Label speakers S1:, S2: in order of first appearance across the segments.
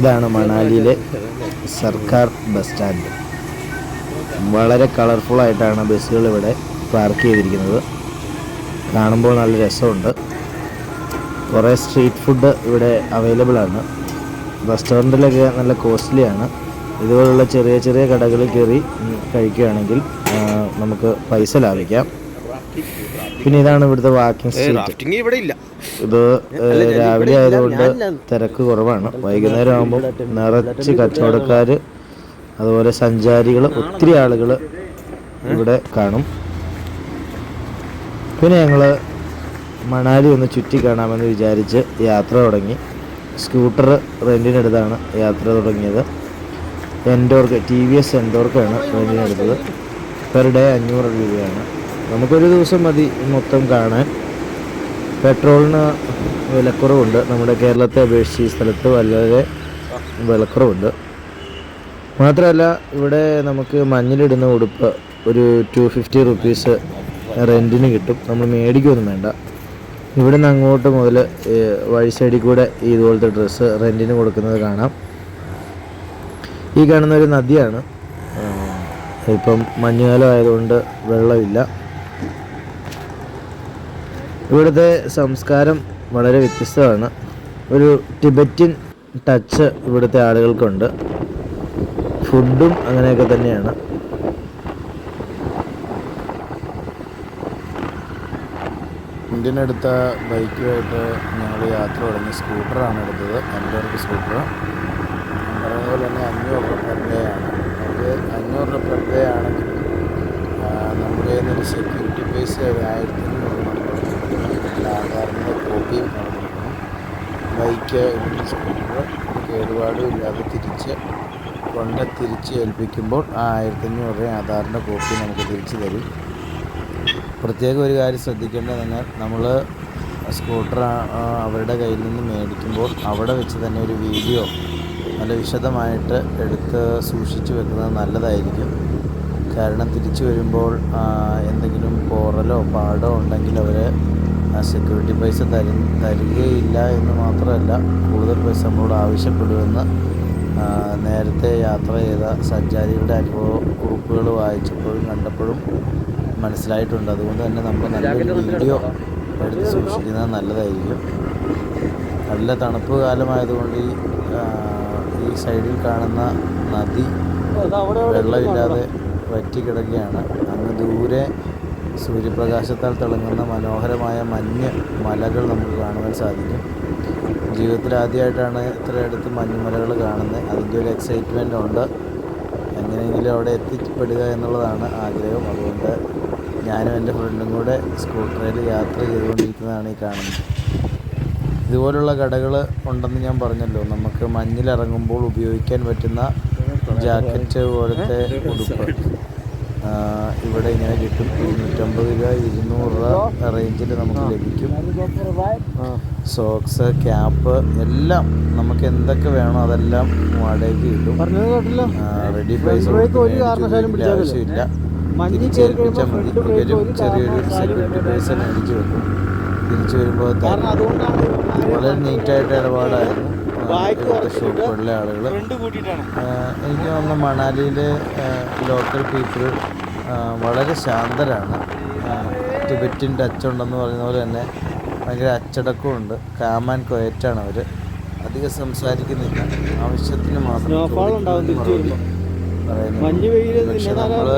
S1: ഇതാണ് മണാലിയിലെ സർക്കാർ bus stand. വളരെ കളർഫുൾ ആയിട്ടാണ് ബസ്സുകൾ ഇവിടെ പാർക്ക് ചെയ്തിരിക്കുന്നത്. കാണുമ്പോൾ നല്ല രസമുണ്ട്. കുറേ സ്ട്രീറ്റ് ഫുഡ് ഇവിടെ അവൈലബിൾ ആണ്. റെസ്റ്റോറന്റിലൊക്കെ നല്ല കോസ്റ്റ്ലിയാണ് ഇതുപോലുള്ള ചെറിയ ചെറിയ കടകളിൽ കയറി കഴിക്കുകയാണെങ്കിൽ നമുക്ക് പൈസ ലാഭിക്കാം. പിന്നെ ഇതാണ് ഇവിടുത്തെ വാക്കിംഗ് സ്ട്രീറ്റ്
S2: ഇവിടെ ഇല്ല.
S1: ഇത് രാവിലെ ആയതുകൊണ്ട് തിരക്ക് കുറവാണ്. വൈകുന്നേരം ആകുമ്പോൾ നിറച്ച് കച്ചവടക്കാർ അതുപോലെ സഞ്ചാരികൾ ഒത്തിരി ആളുകൾ ഇവിടെ കാണും. പിന്നെ ഞങ്ങൾ മണാലി ഒന്ന് ചുറ്റി കാണാമെന്ന് വിചാരിച്ച് യാത്ര തുടങ്ങി. സ്കൂട്ടർ റെന്റിനെടുത്താണ് യാത്ര തുടങ്ങിയത്. എൻഡോർക്ക് ടി വി എസ് എൻഡോർക്കാണ് റെന്റിനെടുത്തത് പെർ ഡേ അഞ്ഞൂറ് രൂപയാണ്. നമുക്കൊരു ദിവസം മതി മൊത്തം കാണാൻ. പെട്രോളിന് വിലക്കുറവുണ്ട്. നമ്മുടെ കേരളത്തെ അപേക്ഷിച്ച് ഈ സ്ഥലത്ത് വളരെ വിലക്കുറവുണ്ട്. മാത്രമല്ല ഇവിടെ നമുക്ക് മഞ്ഞിലിടുന്ന ഉടുപ്പ് ഒരു ടു ഫിഫ്റ്റി റുപ്പീസ് റെന്റിന് കിട്ടും. നമ്മൾ മേടിക്കൊന്നും വേണ്ട. ഇവിടെ നിന്ന് അങ്ങോട്ട് മുതൽ വഴി സൈഡിൽ കൂടെ ഇതുപോലത്തെ ഡ്രസ്സ് റെന്റിന് കൊടുക്കുന്നത് കാണാം. ഈ കാണുന്ന ഒരു നദിയാണ്. ഇപ്പം മഞ്ഞുകാലം ആയതുകൊണ്ട് വെള്ളമില്ല. ഇവിടുത്തെ സംസ്കാരം വളരെ വ്യത്യസ്തമാണ്. ഒരു ടിബറ്റൻ ടച്ച് ഇവിടുത്തെ ആളുകൾക്കുണ്ട്. ഫുഡും അങ്ങനെയൊക്കെ തന്നെയാണ്. ഇന്ത്യനടുത്ത ബൈക്കുമായിട്ട് ഞങ്ങൾ യാത്ര തുടങ്ങി. സ്കൂട്ടറാണ് എടുത്തത്. അഞ്ഞൂറ് സ്കൂട്ടർ. പറഞ്ഞതുപോലെ പോലെ തന്നെ അഞ്ഞൂറ് രൂപ പെർ ഡേ ആണ് അത് അഞ്ഞൂറ് രൂപ പെർ ഡേ ആണെങ്കിൽ നമ്മുടെ സെക്യൂരിറ്റി ഒരു ആയിരത്തി ആധാറിന്റെ കോപ്പിയും കാണുന്നു ബൈക്ക് സ്കൂട്ടർ കേടുപാടും ഇല്ലാതെ തിരിച്ച് കൊണ്ട് തിരിച്ച് ഏൽപ്പിക്കുമ്പോൾ ആ ആയിരത്തഞ്ഞൂറ് രൂപ ആധാറിന്റെ കോപ്പി നമുക്ക് തിരിച്ച് തരും. പ്രത്യേകം ഒരു കാര്യം ശ്രദ്ധിക്കേണ്ടത് പറഞ്ഞാൽ നമ്മൾ സ്കൂട്ടർ അവരുടെ കയ്യിൽ നിന്ന് മേടിക്കുമ്പോൾ അവിടെ വെച്ച് തന്നെ ഒരു വീഡിയോ നല്ല വിശദമായിട്ട് എടുത്ത് സൂക്ഷിച്ചു വെക്കുന്നത് നല്ലതായിരിക്കും. കാരണം തിരിച്ചു വരുമ്പോൾ എന്തെങ്കിലും പോറലോ പാടോ ഉണ്ടെങ്കിൽ അവർ സെക്യൂരിറ്റി പൈസ തരു തരികയില്ല എന്ന് മാത്രമല്ല കൂടുതൽ പൈസ നമ്മളോട് ആവശ്യപ്പെടുമെന്ന് നേരത്തെ യാത്ര ചെയ്ത സഞ്ചാരികളുടെ അനുഭവ കുറിപ്പുകൾ വായിച്ചപ്പോഴും കണ്ടപ്പോഴും മനസ്സിലായിട്ടുണ്ട്. അതുകൊണ്ട് തന്നെ നമ്മൾ നല്ലൊരു വീഡിയോ എടുത്ത് സൂക്ഷിക്കുന്നത് നല്ലതായിരിക്കും. നല്ല തണുപ്പ് കാലമായതുകൊണ്ട് ഈ ഈ സൈഡിൽ കാണുന്ന നദി വെള്ളമില്ലാതെ വറ്റിക്കിടക്കുകയാണ്. അങ്ങ് ദൂരെ സൂര്യപ്രകാശത്താൽ തിളങ്ങുന്ന മനോഹരമായ മഞ്ഞ് മലകൾ നമുക്ക് കാണുവാൻ സാധിക്കും. ജീവിതത്തിൽ ആദ്യമായിട്ടാണ് ഇത്ര അടുത്ത് മഞ്ഞുമലകൾ കാണുന്നത്. അതിന്റെ ഒരു എക്സൈറ്റ്മെന്റ് ഉണ്ട്. എങ്ങനെയെങ്കിലും അവിടെ എത്തിപ്പെടുക എന്നുള്ളതാണ് ആഗ്രഹം. അതുകൊണ്ട് ഞാനും എന്റെ ഫ്രണ്ടും കൂടെ സ്കൂട്ടറിൽ യാത്ര ചെയ്തുകൊണ്ടിരിക്കുന്നതാണ് ഈ കാണുന്നത്. ഇതുപോലുള്ള കടകൾ ഉണ്ടെന്ന് ഞാൻ പറഞ്ഞല്ലോ. നമുക്ക് മഞ്ഞിലിറങ്ങുമ്പോൾ ഉപയോഗിക്കാൻ പറ്റുന്ന ജാക്കറ്റ് പോലത്തെ ഉടുപ്പ്. ഇവിടെ ഇങ്ങനെ കിട്ടും. ഇരുന്നൂറ്റമ്പത് രൂപ ഇരുന്നൂറ് രൂപ റേഞ്ചിൽ നമുക്ക് ലഭിക്കും. സോക്സ് ക്യാപ്പ് എല്ലാം നമുക്ക് എന്തൊക്കെ വേണോ അതെല്ലാം വാടകയ്ക്ക് കിട്ടും. റെഡി പൈസ ആവശ്യമില്ല. തിരിച്ചേൽപ്പിച്ചാൽ മതി ഇവരും ചെറിയൊരു സെക്യൂരിറ്റി പൈസ മേടിച്ച് വെക്കും. തിരിച്ചു വരുമ്പോൾ വളരെ നീറ്റായിട്ട് ഇടപാടായിരുന്നു. ഷോപ്പുകളിലെ ആളുകൾ എനിക്ക് തോന്നുന്നു മണാലിയിലെ ലോക്കൽ പീപ്പിൾ വളരെ ശാന്തരാണ്. ടിബറ്റിൻ ടച്ച് ഉണ്ടെന്ന് പറയുന്ന പോലെ തന്നെ ഭയങ്കര അച്ചടക്കമുണ്ട് കാമാൻ കൊയറ്റാണ് അവർ അധികം സംസാരിക്കുന്നില്ല. ആവശ്യത്തിന് മാത്രം പക്ഷെ നമ്മൾ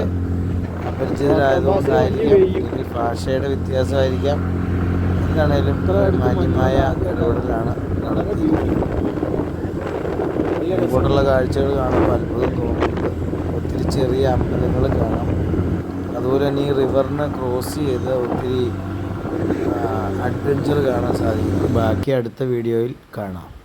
S1: അപരിചിതരായതുകൊണ്ടായിരിക്കും. ഭാഷയുടെ വ്യത്യാസമായിരിക്കാം. എന്താണേലും മാന്യമായ ഇടപെടലാണ് നടത്തിയിരിക്കുന്നത് ഇങ്ങോട്ടുള്ള കാഴ്ചകൾ കാണുമ്പോൾ അത്ഭുതം തോന്നുന്നുണ്ട്. ഒത്തിരി ചെറിയ അമ്പലങ്ങൾ കാണാം. അതുപോലെ തന്നെ ഈ റിവറിനെ ക്രോസ് ചെയ്ത് ഒത്തിരി അഡ്വഞ്ചർ കാണാൻ സാധിക്കും. ബാക്കി അടുത്ത വീഡിയോയിൽ കാണാം.